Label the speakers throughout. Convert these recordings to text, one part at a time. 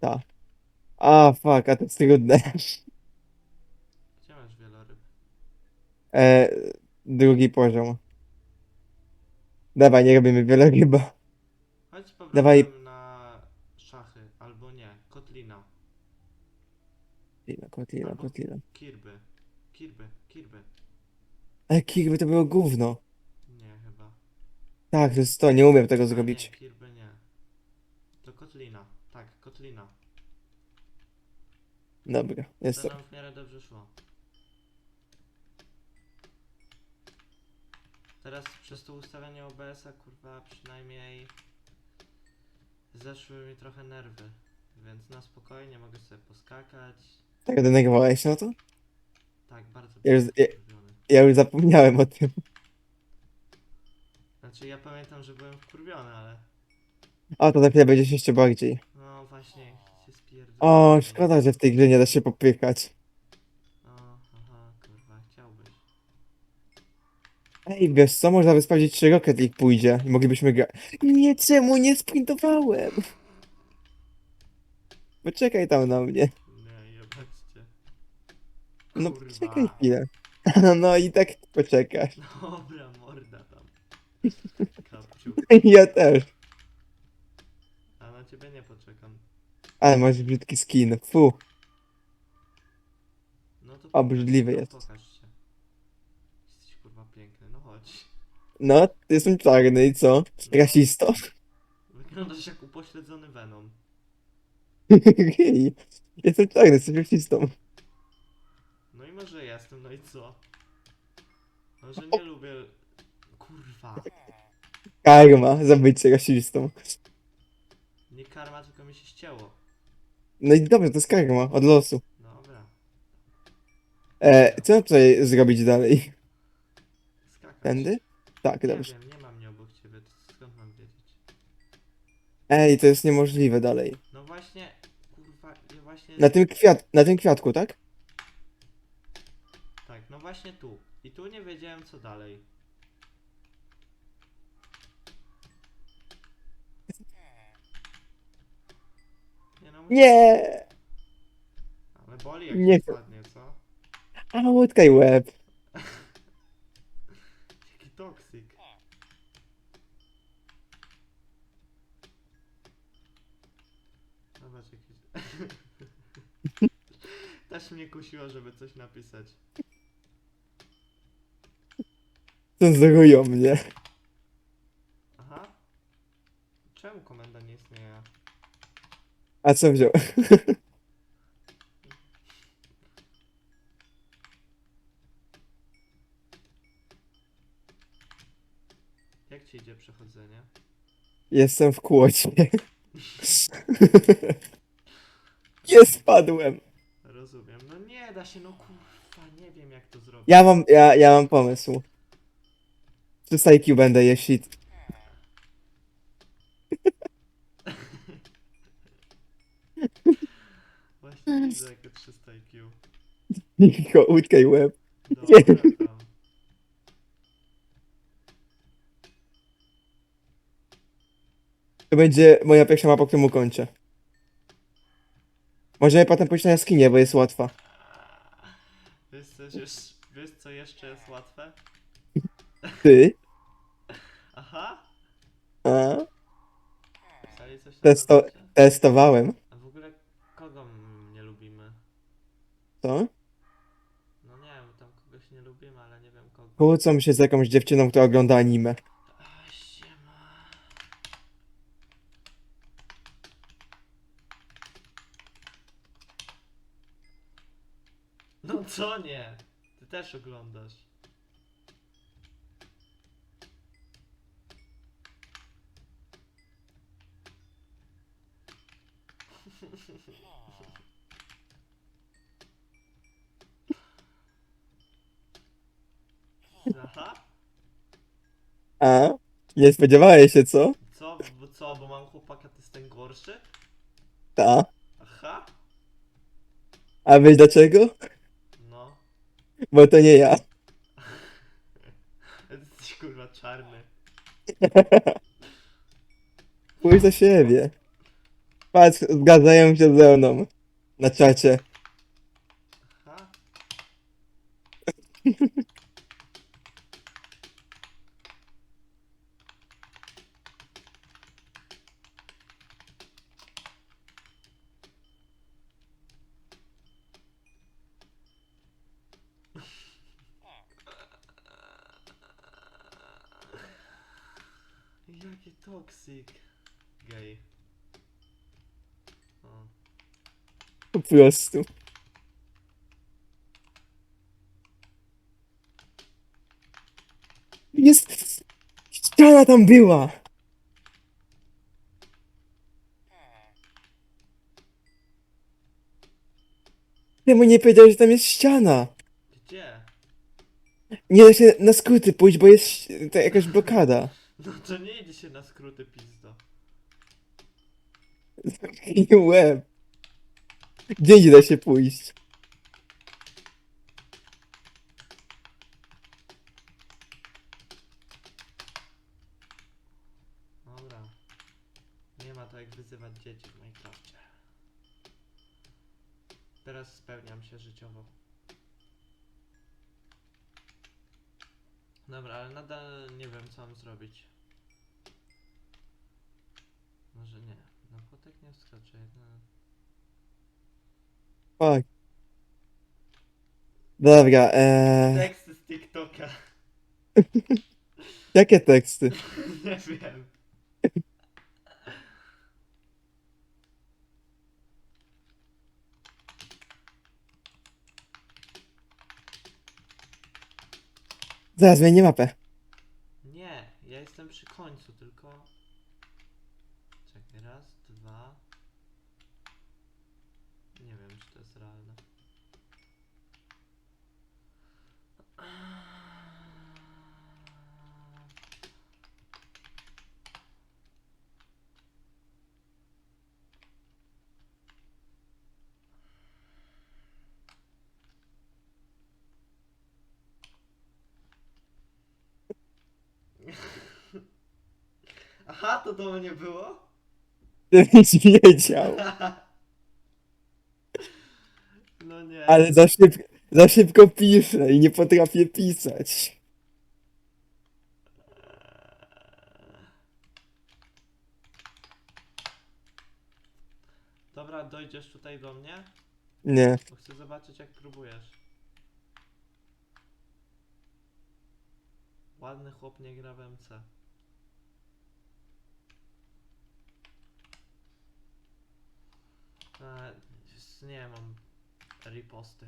Speaker 1: Ta. A, fuck, a to jest trudne.
Speaker 2: Gdzie masz wieloryb?
Speaker 1: E, drugi poziom. Dawaj, nie robimy wieloryba.
Speaker 2: Chodź z powrotem
Speaker 1: Dawaj.
Speaker 2: na szachy, albo nie, kotlina.
Speaker 1: Kotlina, kotlina, kotlina.
Speaker 2: Kirby. Kirby, kirby.
Speaker 1: Ale Kirby to było gówno.
Speaker 2: Nie, chyba.
Speaker 1: Tak, to jest to, nie umiem tego zrobić.
Speaker 2: Nie, kirby nie. To kotlina. Tak, kotlina.
Speaker 1: Dobra, jest
Speaker 2: To nam w miarę dobrze szło. Teraz przez to ustawienie OBS-a, kurwa, przynajmniej zeszły mi trochę nerwy. Więc na spokojnie mogę sobie poskakać.
Speaker 1: Tak denerwowałeś się na to?
Speaker 2: Tak, bardzo
Speaker 1: Ja już-
Speaker 2: byłem wkurwiony.
Speaker 1: Ja już zapomniałem o tym.
Speaker 2: Znaczy ja pamiętam, że byłem wkurwiony, ale
Speaker 1: A, to za chwilę będzie się jeszcze bardziej.
Speaker 2: no właśnie się spierdolę.
Speaker 1: O, szkoda, że w tej grze nie da się popykać.
Speaker 2: O, aha, kurwa, chciałbyś.
Speaker 1: Ej, wiesz co, można by sprawdzić, czy Rocket League pójdzie i moglibyśmy grać. Nie, czemu nie sprintowałem? Poczekaj tam na mnie.
Speaker 2: Nie, jebaczcie.
Speaker 1: No,
Speaker 2: Kurwa.
Speaker 1: poczekaj chwilę. No i tak poczekasz.
Speaker 2: Dobra, morda tam. Kapciu.
Speaker 1: Ja też.
Speaker 2: A na ciebie nie.
Speaker 1: Ale masz brzydki skin. Fu.
Speaker 2: No to
Speaker 1: Obrzydliwy
Speaker 2: no,
Speaker 1: jest.
Speaker 2: pokaż się. Jesteś kurwa piękny, no chodź.
Speaker 1: No, jestem czarny i co? Rasisto?
Speaker 2: Wyglądasz jak upośledzony Venom.
Speaker 1: Gej. Jestem czarny, jesteś rasistą.
Speaker 2: No i może jestem, no i co? Może nie lubię... Kurwa.
Speaker 1: Karma za bycie rasistą.
Speaker 2: Nie karma, tylko mi się ścięło.
Speaker 1: No i dobrze, to jest karma, od losu.
Speaker 2: Dobra.
Speaker 1: E, co mam tutaj zrobić dalej?
Speaker 2: Skakać.
Speaker 1: Tędy? Tak,
Speaker 2: Nie
Speaker 1: dobrze.
Speaker 2: wiem, nie mam mnie obok ciebie, to skąd mam wiedzieć?
Speaker 1: Ej, to jest niemożliwe dalej.
Speaker 2: No właśnie, kurwa, ja właśnie...
Speaker 1: Na tym kwiat, na tym kwiatku, tak?
Speaker 2: Tak, no właśnie tu. I tu nie wiedziałem co dalej. Nie ale boli jak
Speaker 1: Nie
Speaker 2: nie
Speaker 1: chcę.
Speaker 2: spadnie, co?
Speaker 1: A, łutkaj łeb.
Speaker 2: Jaki toksyk. Zobacz jakiś... Też mnie kusiło, żeby coś napisać.
Speaker 1: Cenzurują mnie.
Speaker 2: Aha. Czemu komenda nie istnieje?
Speaker 1: A co wziął?
Speaker 2: Jak ci idzie przechodzenie?
Speaker 1: Jestem w kłodzie. Nie spadłem.
Speaker 2: Rozumiem. No nie da się, no kurwa, nie wiem jak to zrobić.
Speaker 1: Ja mam, ja, ja mam pomysł. 300 IQ będę, jeśli...
Speaker 2: Właśnie widzę jakie 300 IQ.
Speaker 1: Niko, utkaj łeb.
Speaker 2: Dobra tam.
Speaker 1: To będzie moja pierwsza mapa, którą ukończę. Możemy potem pójść na jaskinię, bo jest łatwa.
Speaker 2: Wiesz co, jeszcze, wiesz co jeszcze jest łatwe?
Speaker 1: Ty?
Speaker 2: Aha!
Speaker 1: A?
Speaker 2: Pisali coś na
Speaker 1: Testo testowałem.
Speaker 2: A w ogóle kogo m- nie lubimy?
Speaker 1: Co?
Speaker 2: No nie wiem, tam kogoś nie lubimy, ale nie wiem kogo.
Speaker 1: Kłócą się z jakąś dziewczyną, która ogląda anime.
Speaker 2: A, siema. No co nie? Ty też oglądasz. Aha.
Speaker 1: A? Nie spodziewałeś się, co?
Speaker 2: Co? Bo co? Bo mam chłopaka, to jest ten gorszy?
Speaker 1: Ta.
Speaker 2: Aha.
Speaker 1: A wiesz dlaczego?
Speaker 2: No.
Speaker 1: Bo to nie ja.
Speaker 2: Jesteś kurwa czarny.
Speaker 1: Pójdź do siebie. Patrz, zgadzają się ze mną. Na czacie.
Speaker 2: Ha? Jaki toksik. Gej. O.
Speaker 1: Po prostu. Jest... Ściana tam była! Czemu nie powiedziałeś, że tam jest ściana?
Speaker 2: Gdzie?
Speaker 1: Nie da się na skróty pójść, bo jest ś- ta jakaś blokada.
Speaker 2: No to nie idzie się na skróty pizdo.
Speaker 1: I łeb. Gdzie nie da się pójść?
Speaker 2: Dobra. Nie ma to jak wyzywać dzieci w Minecrafcie. Teraz spełniam się życiowo. Dobra, ale nadal nie wiem co mam zrobić. Może nie. Płotek nie wskoczę. No.
Speaker 1: Fuck. Dobra, eee,
Speaker 2: Teksty z TikToka.
Speaker 1: jakie teksty?
Speaker 2: nie wiem.
Speaker 1: Zaraz zmienię mapę.
Speaker 2: Nie, ja jestem przy końcu, tylko... Czekaj, raz, dwa... Nie wiem, czy to jest realne. Aha, to to nie było?
Speaker 1: Gdybyś wiedział.
Speaker 2: No nie.
Speaker 1: Ale za szybko, za szybko piszę i nie potrafię pisać.
Speaker 2: Dobra, dojdziesz tutaj do mnie?
Speaker 1: Nie.
Speaker 2: Bo chcę zobaczyć jak próbujesz. Ładny chłop nie gra w MC. Już nie mam riposty.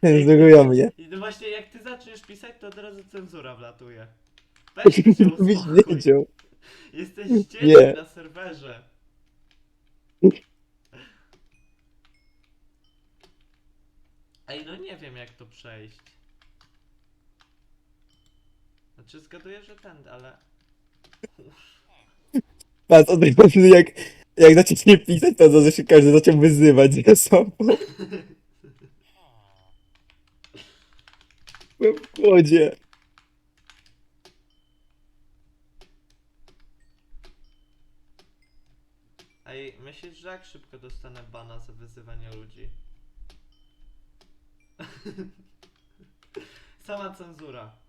Speaker 1: Cenzurują mnie.
Speaker 2: I no właśnie jak ty zaczniesz pisać, to od razu cenzura wlatuje. Weź się uspokój.
Speaker 1: wiedział.
Speaker 2: Jesteś
Speaker 1: Nie.
Speaker 2: dziennik na serwerze. Ej, no nie wiem jak to przejść. Znaczy zgaduję, że ten, ale...
Speaker 1: Patrz, od razu jak, jak zacznie pisać, to się każdy zaczął wyzywać ze sobą. Byłem w.
Speaker 2: Ej, myślisz, że jak szybko dostanę bana za wyzywanie ludzi? Sama cenzura.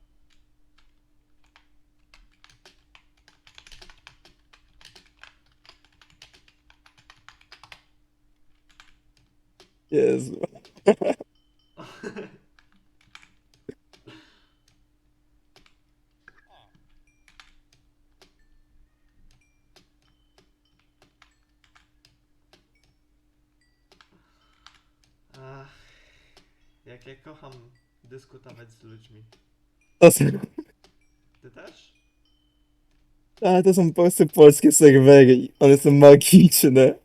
Speaker 1: Jezu.
Speaker 2: Ach, jak ja kocham dyskutować z ludźmi.
Speaker 1: To są,
Speaker 2: Ty też?
Speaker 1: a, to są po prostu polskie serwery. One są magiczne.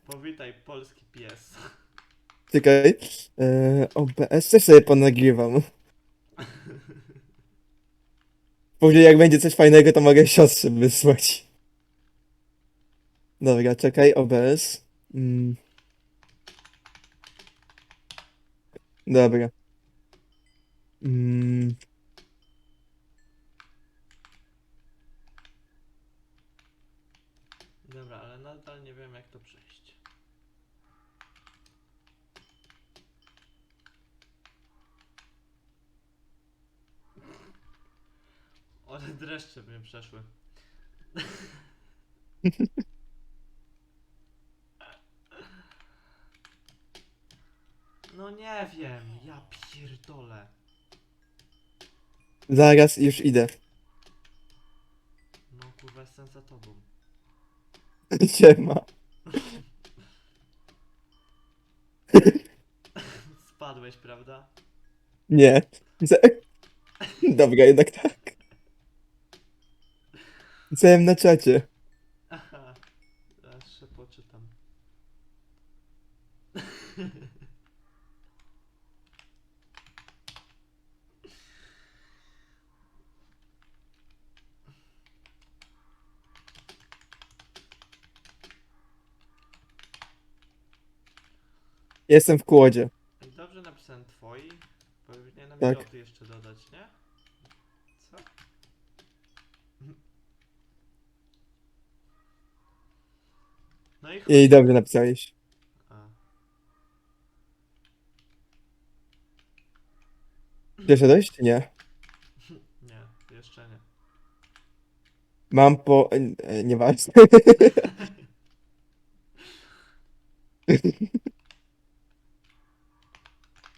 Speaker 1: Czekaj. E, OBS też sobie ponagrywam. Później jak będzie coś fajnego, to mogę siostrze wysłać. Dobra, czekaj, OBS. Mm. Dobra. Mm,
Speaker 2: Dobra, ale nadal nie wiem jak to przejść. Ale dreszcze mnie przeszły. No nie wiem, ja pierdolę.
Speaker 1: zaraz już idę.
Speaker 2: No kurwa jestem za tobą.
Speaker 1: Siema.
Speaker 2: Spadłeś, prawda?
Speaker 1: Nie. Za- Dobra, jednak tak. Pisałem na czacie.
Speaker 2: Aha, poczytam.
Speaker 1: Jestem w kłodzie.
Speaker 2: Dobrze napisałem twoi. Powinienem
Speaker 1: Tak.
Speaker 2: tak. jeszcze dodać, nie? Co? No i chuj.
Speaker 1: I dobrze napisałeś.
Speaker 2: A.
Speaker 1: Przeszedłeś czy nie?
Speaker 2: Nie, jeszcze nie.
Speaker 1: Mam po... e, e, Nieważne.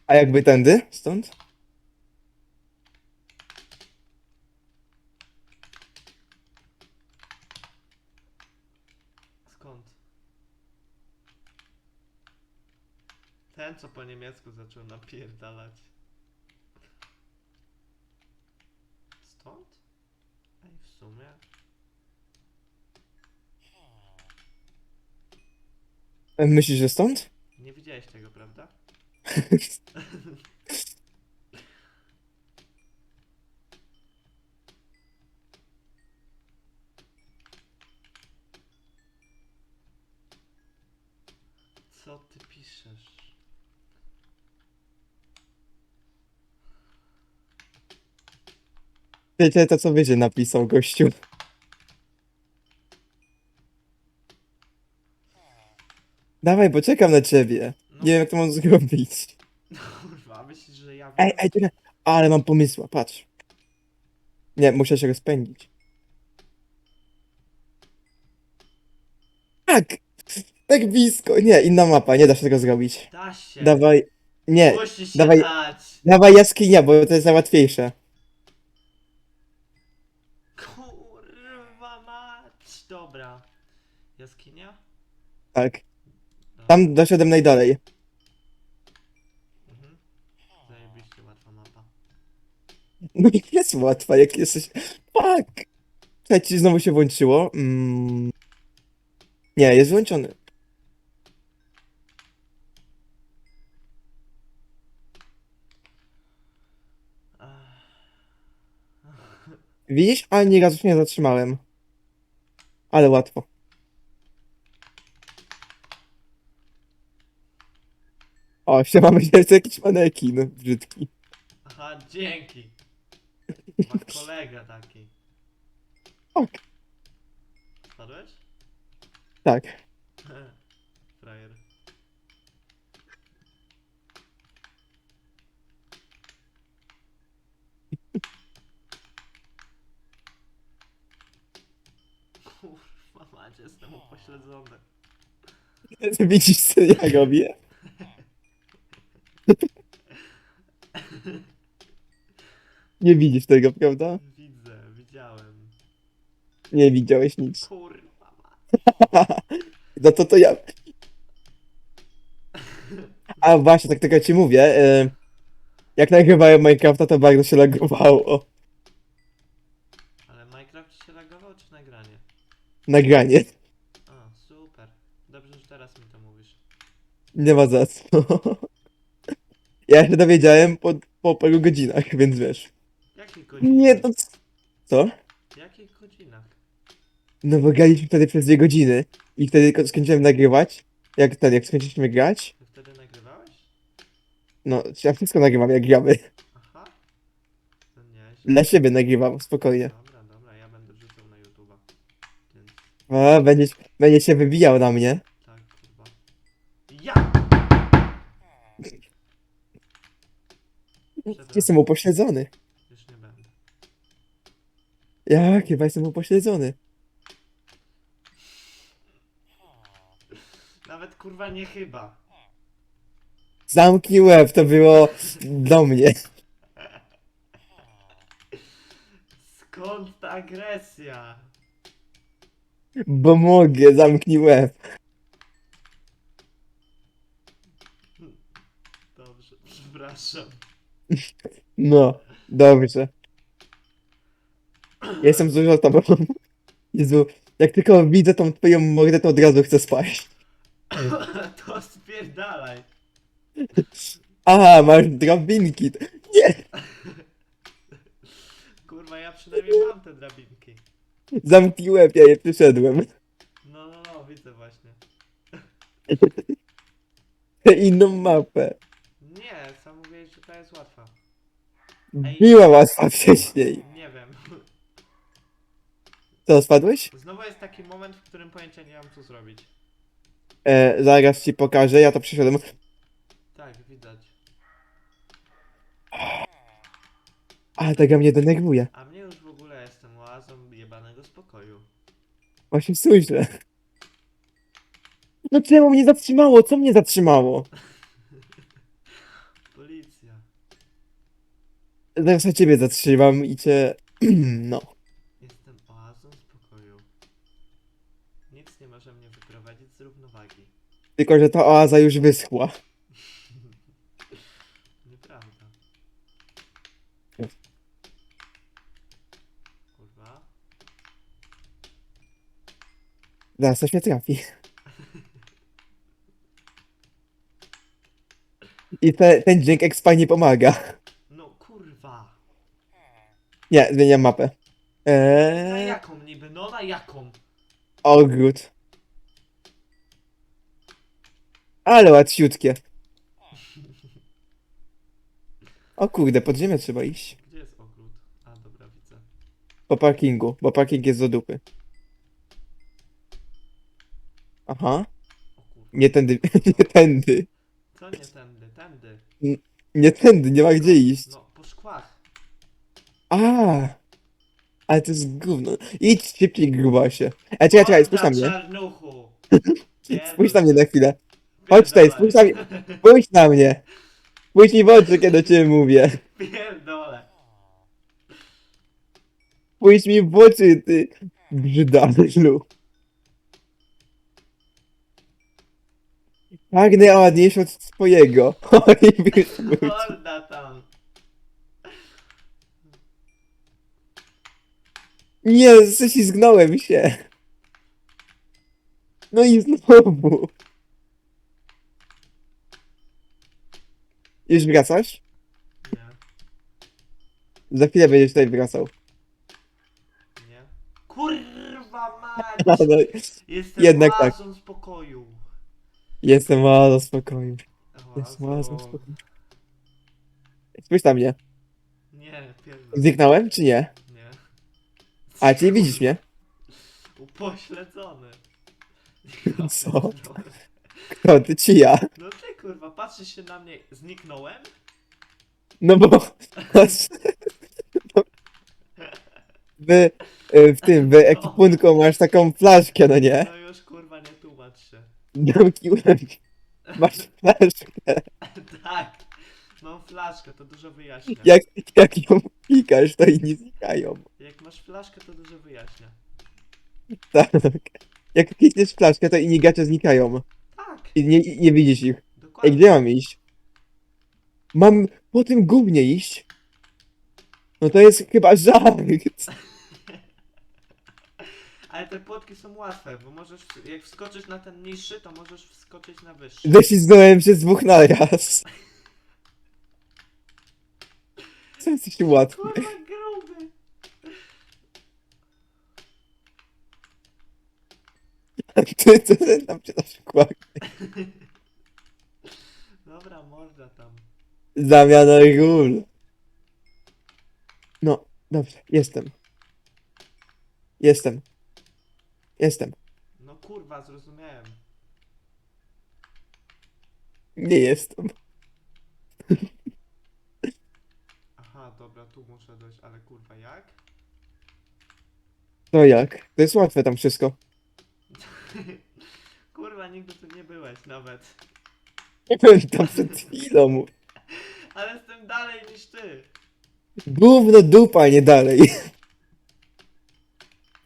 Speaker 1: A jakby tędy? Stąd?
Speaker 2: Skąd? Ten, co po niemiecku zaczął napierdalać. Stąd? Ej, w sumie.
Speaker 1: Myślisz, że stąd?
Speaker 2: Nie widziałeś tego, prawda? Co ty piszesz?
Speaker 1: Wiecie, to co wyżej napisał gościu. Dawaj, bo czekam na ciebie.
Speaker 2: No,
Speaker 1: Nie wiem, jak to mam zrobić.
Speaker 2: kurwa, myślisz, że ja wiem?
Speaker 1: Ej, ej, czekaj. Ale mam pomysła, patrz. Nie, muszę się rozpędzić. Tak! Tak blisko. Nie, inna mapa, nie da się tego zrobić.
Speaker 2: Da się!
Speaker 1: Dawaj. Nie,
Speaker 2: Musi się
Speaker 1: dawaj-
Speaker 2: dać!
Speaker 1: dawaj jaskinia, bo to jest za łatwiejsze.
Speaker 2: Kurwa mać! Dobra. Jaskinia?
Speaker 1: Tak. Tam doszedłem najdalej.
Speaker 2: Mhm. Zajebiście łatwa mapa.
Speaker 1: No i jest łatwa, jak jesteś... Fuck! Czekaj, ci znowu się włączyło. Mm. Nie, jest włączony. Widzisz? Ani razu się nie zatrzymałem. Ale łatwo. O, się mamy jest jakiś manekin brzydki.
Speaker 2: Aha, dzięki. Ma kolega taki.
Speaker 1: Ok.
Speaker 2: Spadłeś?
Speaker 1: Tak.
Speaker 2: Frajer. Kurwa macie, jestem upośledzony.
Speaker 1: Widzisz, co ja robię? Nie widzisz tego, prawda?
Speaker 2: Widzę, widziałem.
Speaker 1: Nie widziałeś nic.
Speaker 2: Kurwa.
Speaker 1: No to to ja. A właśnie, tak tylko ci mówię. e, Jak nagrywałem Minecrafta, to bardzo się lagowało.
Speaker 2: Ale Minecraft się lagował czy nagranie?
Speaker 1: Nagranie.
Speaker 2: A, super. Dobrze, że teraz mi to mówisz.
Speaker 1: Nie ma za co. Ja się dowiedziałem po, po paru godzinach, więc wiesz.
Speaker 2: Jakich godzinach?
Speaker 1: Nie, to c- Co?
Speaker 2: W jakich godzinach?
Speaker 1: No bo graliśmy wtedy przez dwie godziny i wtedy ko- skończyłem nagrywać. Jak ten, jak skończyliśmy grać,
Speaker 2: Ty wtedy nagrywałeś?
Speaker 1: no ja wszystko nagrywam jak gramy.
Speaker 2: Aha.
Speaker 1: Dla siebie nagrywam, spokojnie.
Speaker 2: Dobra, dobra, ja będę wrzucał na YouTube'a. Więc
Speaker 1: A, będziesz, będziesz się wybijał na mnie. Jestem upośledzony.
Speaker 2: już nie będę.
Speaker 1: Ja chyba jestem upośledzony.
Speaker 2: Nawet kurwa nie chyba.
Speaker 1: Zamknij łeb, to było do mnie.
Speaker 2: Skąd ta agresja?
Speaker 1: Bo mogę, zamknij łeb.
Speaker 2: Dobrze, przepraszam.
Speaker 1: No, dobrze. Ja Jestem dużo tobą. Jezu, jak tylko widzę tą twoją mordę, to od razu chcę spać.
Speaker 2: to spierdalaj.
Speaker 1: Aha, masz drabinki. Nie!
Speaker 2: Kurwa, ja przynajmniej mam te drabinki.
Speaker 1: Zamknij łeb, ja je przyszedłem.
Speaker 2: No, no, no, widzę właśnie.
Speaker 1: Inną mapę.
Speaker 2: Nie, sam mówiłeś, że ta jest łatwa. Ej.
Speaker 1: Była łatwa wcześniej.
Speaker 2: Nie wiem.
Speaker 1: Co, spadłeś?
Speaker 2: Znowu jest taki moment, w którym pojęcia nie mam co zrobić.
Speaker 1: E, zaraz ci pokażę, ja to przyszedłem.
Speaker 2: Tak, widać.
Speaker 1: A, taka mnie denerwuje.
Speaker 2: A mnie już w ogóle jestem oazą jebanego spokoju.
Speaker 1: Właśnie słyszę. No czemu mnie zatrzymało? Co mnie zatrzymało? Zaraz na ciebie zatrzymam i cię... No.
Speaker 2: Jestem oazą spokoju. Nic nie może mnie wyprowadzić z równowagi.
Speaker 1: Tylko, że ta oaza już wyschła.
Speaker 2: Nieprawda. Kurwa.
Speaker 1: Zaraz coś mnie trafi. I te, ten dźwięk expa nie pomaga.
Speaker 2: No.
Speaker 1: Nie, zmieniam mapę.
Speaker 2: Na
Speaker 1: Eee,
Speaker 2: jaką niby? No na jaką?
Speaker 1: ogród. Ale łatwiutkie. O kurde, pod ziemię trzeba iść.
Speaker 2: Gdzie jest ogród? A dobra, widzę.
Speaker 1: Po parkingu, bo parking jest do dupy. Aha,
Speaker 2: O
Speaker 1: nie tędy, nie tędy.
Speaker 2: Co nie tędy? Tędy.
Speaker 1: Nie tędy, nie ma gdzie iść.
Speaker 2: No, po szkłach.
Speaker 1: A, ale to jest gówno. Idź szybciej, grubasie. E, czekaj, czekaj, spójrz na mnie.
Speaker 2: czarnuchu.
Speaker 1: Spójrz na mnie na chwilę. Chodź tutaj, spójrz na mnie. Spójrz na mnie. Spójrz mi w oczy, kiedy do ciebie mówię.
Speaker 2: Pierdolę.
Speaker 1: Spójrz mi w oczy, ty brzydalu. Pragnę ładniejszy od swojego. Oj, wyszły.
Speaker 2: Morda tam.
Speaker 1: Nie, ześlizgnąłem się. No i znowu. Już wracasz?
Speaker 2: Nie,
Speaker 1: Za chwilę będziesz tutaj wracał.
Speaker 2: nie. Kurwa mać.
Speaker 1: No, no,
Speaker 2: Jestem
Speaker 1: Jednak tak.
Speaker 2: oazą spokoju.
Speaker 1: jestem bardzo spokojny.
Speaker 2: Oazą.
Speaker 1: Jestem bardzo spokojny. Spójrz na mnie.
Speaker 2: Nie, pierdolę.
Speaker 1: Zniknąłem, czy nie?
Speaker 2: Nie.
Speaker 1: A, czyli widzisz mnie?
Speaker 2: Upośledzony.
Speaker 1: Co? Kto, ty czy ja?
Speaker 2: No ty kurwa, patrzysz się na mnie, zniknąłem?
Speaker 1: No bo... W, y, w tym, w ekwipunku masz taką flaszkę, no nie?
Speaker 2: No już kurwa nie tłumacz się.
Speaker 1: Zamknąłem. Masz flaszkę.
Speaker 2: tak. Mam flaszkę, to dużo wyjaśnia.
Speaker 1: Jak, jak ją klikasz, to inni znikają.
Speaker 2: Jak masz flaszkę, to dużo wyjaśnia.
Speaker 1: Tak. Jak klikniesz flaszkę, to inni gacze znikają.
Speaker 2: Tak,
Speaker 1: I nie, i nie widzisz ich. Ej,
Speaker 2: dokładnie.
Speaker 1: gdzie mam iść? Mam po tym gównie iść? No to jest chyba żart.
Speaker 2: Ale te płotki są łatwe, bo możesz, jak wskoczysz na ten niższy, to możesz wskoczyć na wyższy.
Speaker 1: Ześlizgnąłem się z dwóch naraz. Co jest?
Speaker 2: Kurwa
Speaker 1: Ty, co ty tam się na przykład?
Speaker 2: Dobra, morda tam.
Speaker 1: Zamiana ról. No, Dobrze, jestem. Jestem. Jestem.
Speaker 2: No kurwa, zrozumiałem.
Speaker 1: Nie jestem.
Speaker 2: Aha, dobra, tu muszę dojść, ale kurwa jak?
Speaker 1: To jak? To jest łatwe tam wszystko.
Speaker 2: kurwa, nigdy tu nie byłeś nawet.
Speaker 1: Nie byłem tam przed chwilą.
Speaker 2: Ale jestem dalej niż ty.
Speaker 1: Gówno dupa, nie dalej.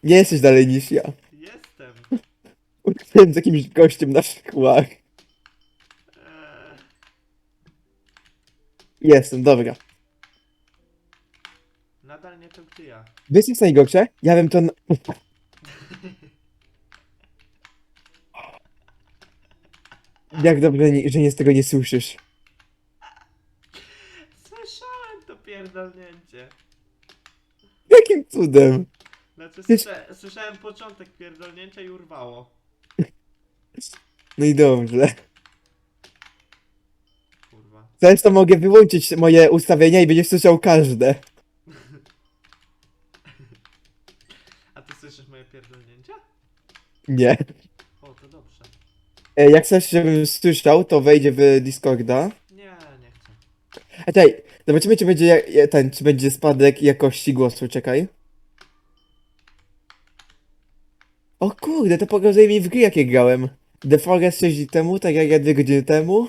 Speaker 1: Nie jesteś dalej niż ja.
Speaker 2: Jestem.
Speaker 1: Utknąłem z jakimś gościem na szkłach.
Speaker 2: Eee,
Speaker 1: Jestem, dobra.
Speaker 2: nadal nie to gdzie ja.
Speaker 1: Wiesz co jest najgorsze? Ja bym to... na- Jak dobrze, że nie z tego nie słyszysz.
Speaker 2: Słyszałem to pierdolnięcie.
Speaker 1: Jakim cudem?
Speaker 2: Znaczy
Speaker 1: Wiesz-
Speaker 2: słysza, słyszałem początek pierdolnięcia i urwało.
Speaker 1: No i dobrze.
Speaker 2: Kurwa.
Speaker 1: To mogę wyłączyć moje ustawienia i będziesz słyszał każde.
Speaker 2: A ty słyszysz moje pierdolnięcia?
Speaker 1: Nie. E, Jak chcesz, żebym słyszał, to wejdzie w Discorda.
Speaker 2: Nie, nie chcę.
Speaker 1: A czekaj, zobaczymy, czy będzie ja- ja- ten, czy będzie spadek jakości głosu, czekaj. O kurde, to pokazuje mi w gry, jakie grałem. The Forest 6 dni temu, tak jak ja 2 godziny temu.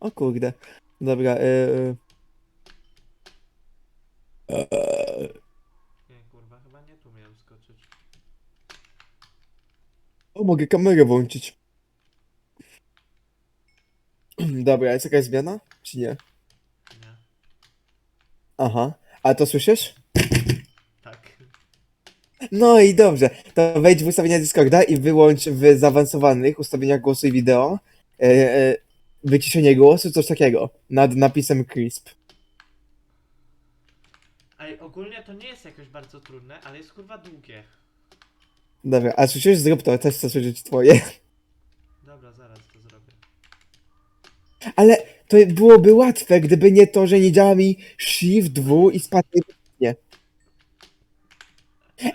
Speaker 1: O kurde. Dobra, yy... Eee,
Speaker 2: Nie, kurwa, chyba nie tu miałem skoczyć.
Speaker 1: O, mogę kamerę włączyć. Dobra, jest jakaś zmiana? Czy nie?
Speaker 2: Nie.
Speaker 1: Aha. A to słyszysz?
Speaker 2: Tak.
Speaker 1: No i dobrze. To wejdź w ustawienia Discorda i wyłącz w zaawansowanych ustawieniach głosu i wideo e, e, wyciszenie głosu, coś takiego. Nad napisem crisp.
Speaker 2: Ej, ogólnie to nie jest jakoś bardzo trudne, ale jest kurwa długie.
Speaker 1: Dobra, a słyszysz? Zrób to, też chcę słyszeć twoje.
Speaker 2: Dobra, zaraz.
Speaker 1: Ale to byłoby łatwe, gdyby nie to, że nie działa mi Shift W i spadł nie.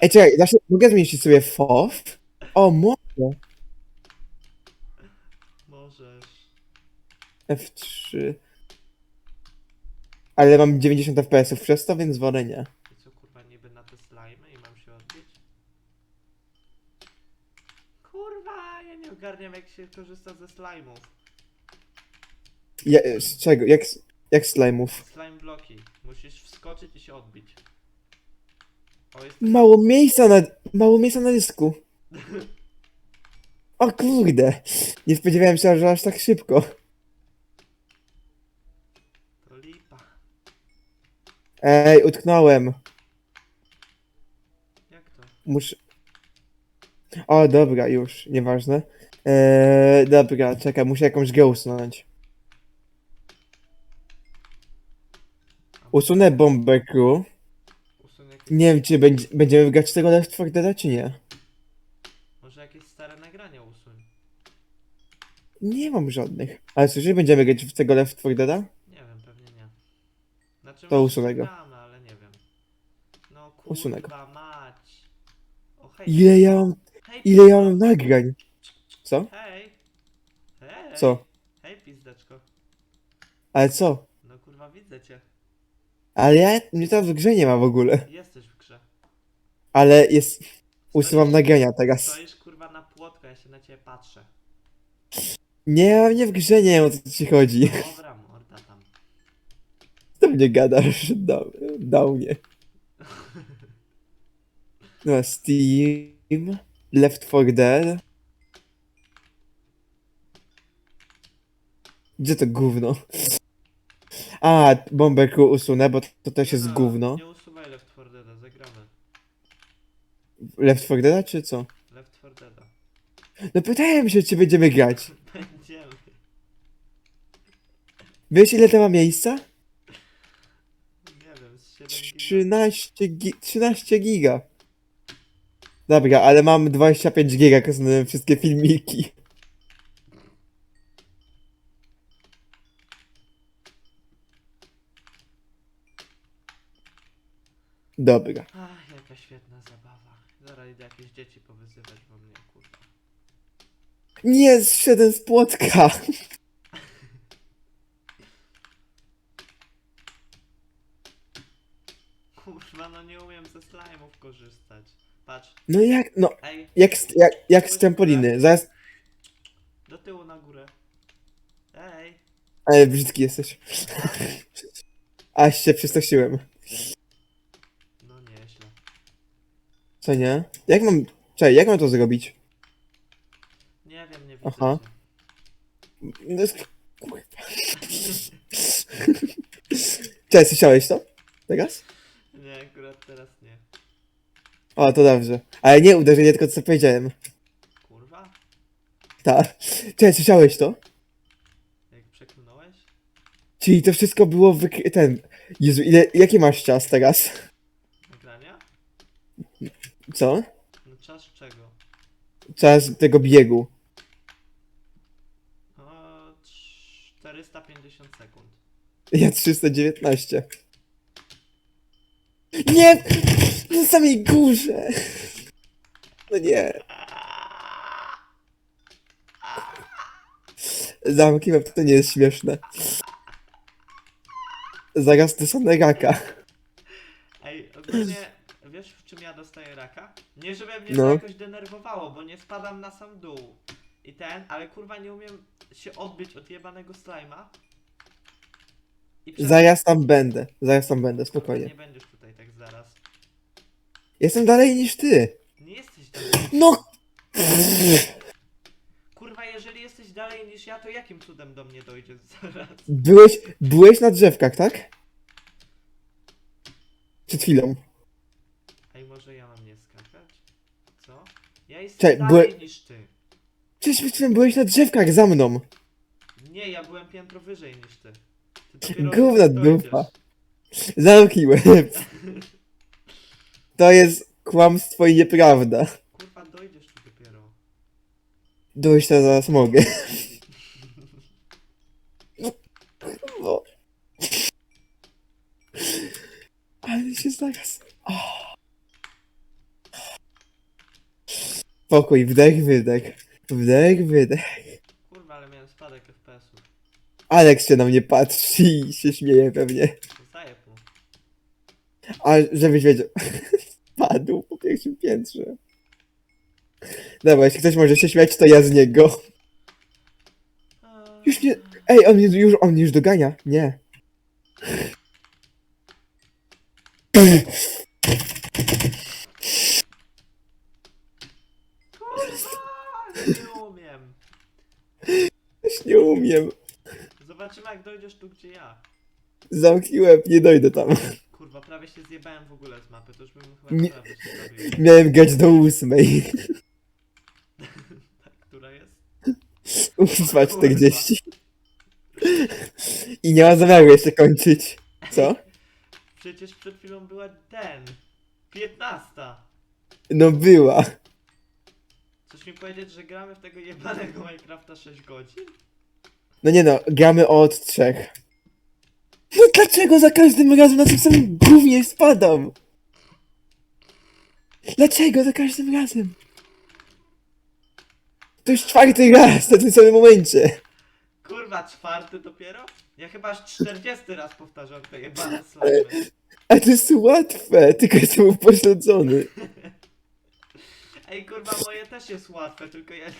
Speaker 1: Ej, czekaj, się, mogę zmienić sobie FOV? O, mogę.
Speaker 2: Możesz.
Speaker 1: F3. Ale mam 90 FPS przez to, więc wolę nie.
Speaker 2: I co kurwa niby na te slimy i mam się odbić? Kurwa, ja nie ogarniam jak się korzysta ze slime'ów.
Speaker 1: Ja, z czego? Jak, jak slime'ów?
Speaker 2: Slime bloki. Musisz wskoczyć i się odbić. O, jest
Speaker 1: Mało miejsca na, mało miejsca na dysku. O kurde. Nie spodziewałem się, że aż tak szybko.
Speaker 2: to lipa.
Speaker 1: Ej, utknąłem.
Speaker 2: Jak to?
Speaker 1: Muszę... O, dobra, już, nieważne. Eee, dobra, czekaj, muszę jakąś grę usunąć. Usunę Bomber Crew.
Speaker 2: Jakieś,
Speaker 1: Nie wiem, czy będzie, będziemy grać tego Left 4 Dead, czy nie.
Speaker 2: może jakieś stare nagrania usuń.
Speaker 1: Nie mam żadnych. Ale słyszysz, będziemy grać w tego Left 4 Deada?
Speaker 2: Nie wiem, pewnie nie. Znaczy,
Speaker 1: To
Speaker 2: może
Speaker 1: usuń go.
Speaker 2: gramy, ale nie wiem. No
Speaker 1: Usunę go.
Speaker 2: kurwa mać. O hej.
Speaker 1: Ile ja mam,
Speaker 2: hej,
Speaker 1: ile ja mam nagrań? Co?
Speaker 2: Hej. Hej.
Speaker 1: Co?
Speaker 2: Hej pizdeczko.
Speaker 1: Ale co?
Speaker 2: No kurwa widzę cię.
Speaker 1: Ale ja, mnie to w grze nie ma w ogóle.
Speaker 2: Jesteś w grze.
Speaker 1: Ale jest, usuwam
Speaker 2: Stoisz-
Speaker 1: nagrania teraz.
Speaker 2: Stoisz kurwa na płotku, ja się na ciebie patrzę.
Speaker 1: Nie, nie w grze nie wiem o co ci chodzi.
Speaker 2: Dobra, morda tam.
Speaker 1: Co mnie gadasz? Dał, dał mnie. No, Steam, Left 4 Dead. Gdzie to gówno? A, Bomber Crew usunę, bo to też jest
Speaker 2: no,
Speaker 1: gówno.
Speaker 2: Nie usuwaj Left 4 Deada, zagramy.
Speaker 1: Left 4 Dead czy co?
Speaker 2: Left 4 Deada.
Speaker 1: No pytałem się, czy będziemy grać.
Speaker 2: Będziemy.
Speaker 1: Wiesz ile to ma miejsca?
Speaker 2: Nie wiem, z 7 giga.
Speaker 1: 13, gi 13 giga. Dobra, ale mam 25 giga, jak wszystkie filmiki. Dobra.
Speaker 2: Ach, jaka świetna zabawa. Zaraz idę jakieś dzieci powyzywać, bo mnie kurwa.
Speaker 1: Nie, zszedłem z płotka.
Speaker 2: Kurwa, no nie umiem ze slajmów korzystać. Patrz,
Speaker 1: No jak, no,
Speaker 2: ej,
Speaker 1: jak, z- jak, jak z trampoliny. Zaraz,
Speaker 2: do tyłu na górę. Ej,
Speaker 1: ale brzydki jesteś. Aż się przestraszyłem.
Speaker 2: no nieźle.
Speaker 1: Co nie? Jak mam, czekaj, jak mam to zrobić?
Speaker 2: Nie wiem, nie widzę
Speaker 1: Aha.
Speaker 2: cię.
Speaker 1: No, kurwa. Cześć, słyszałeś to? Teraz?
Speaker 2: Nie, akurat teraz nie.
Speaker 1: O, to dobrze. Ale nie uderzenie, tylko co powiedziałem.
Speaker 2: Kurwa?
Speaker 1: Tak. Cześć, słyszałeś to?
Speaker 2: Jak przeklnąłeś?
Speaker 1: Czyli to wszystko było w ten. Jezu, ile, jaki masz czas teraz? Co?
Speaker 2: No czas czego?
Speaker 1: Czas tego biegu.
Speaker 2: O, 450 sekund.
Speaker 1: Ja 319. Nie! Na samej górze! No nie. Zamknąłem, to nie jest śmieszne. Zaraz dostanę raka.
Speaker 2: Ej, ogólnie, czym ja dostaję raka? Nie żeby mnie
Speaker 1: No.
Speaker 2: to jakoś denerwowało, bo nie spadam na sam dół. I ten, ale kurwa nie umiem się odbyć od jebanego slajma. I przez...
Speaker 1: Zaraz tam będę. Zaraz tam będę,
Speaker 2: Nie
Speaker 1: spokojnie.
Speaker 2: będziesz tutaj tak zaraz.
Speaker 1: Jestem dalej niż ty.
Speaker 2: Nie jesteś dalej.
Speaker 1: No!
Speaker 2: Kurwa, jeżeli jesteś dalej niż ja, to jakim cudem do mnie dojdziesz zaraz?
Speaker 1: Byłeś, byłeś na drzewkach, tak? Przed chwilą.
Speaker 2: Może ja mam nie skakać? Co? Ja jestem
Speaker 1: Czekaj,
Speaker 2: dalej
Speaker 1: byłem-
Speaker 2: niż ty.
Speaker 1: Przecież byłeś na drzewkach za mną.
Speaker 2: Nie, ja byłem piętro wyżej niż ty. Ty dopiero
Speaker 1: Gówna
Speaker 2: dojdziesz.
Speaker 1: dupa. Zamknij łeb. To jest kłamstwo i nieprawda.
Speaker 2: Kurwa, dojdziesz tu dopiero.
Speaker 1: Dojść to zaraz mogę. No. Ale się zaraz... O. Spokój, wdech, wydech. Wdech, wydech.
Speaker 2: Kurwa, ale miałem spadek FPS-ów.
Speaker 1: Alex się na mnie patrzy i się śmieje pewnie.
Speaker 2: Zostaję tu.
Speaker 1: A żebyś wiedział. Padł po pierwszym piętrze. Dobra, jeśli ktoś może się śmiać, to ja z niego. Już nie. Ej, on mnie już, on mnie już dogania. Nie.
Speaker 2: Kurwa, nie umiem.
Speaker 1: Już nie umiem.
Speaker 2: Zobaczymy jak dojdziesz tu, gdzie ja.
Speaker 1: Zamknij łeb, nie dojdę tam.
Speaker 2: Kurwa, prawie się zjebałem w ogóle z mapy, to już bym chyba
Speaker 1: Nie-
Speaker 2: się zabił.
Speaker 1: Miałem grać do ósmej.
Speaker 2: Tak, która jest?
Speaker 1: Ósma 40. I nie ma zamiaru jeszcze kończyć. Co?
Speaker 2: Przecież przed chwilą była ten. 15.
Speaker 1: No była.
Speaker 2: Chcesz mi powiedzieć, że gramy w tego jebanego Minecrafta 6 godzin?
Speaker 1: No nie no, gramy od trzech. No dlaczego za każdym razem na tym samym gównie spadam? Dlaczego za każdym razem? To już czwarty raz na tym samym momencie.
Speaker 2: Kurwa, czwarty dopiero? Ja chyba aż 40 raz powtarzam te jebane slajmy.
Speaker 1: A to jest łatwe, tylko jestem upośledzony.
Speaker 2: Ej kurwa, moje też jest łatwe, tylko ja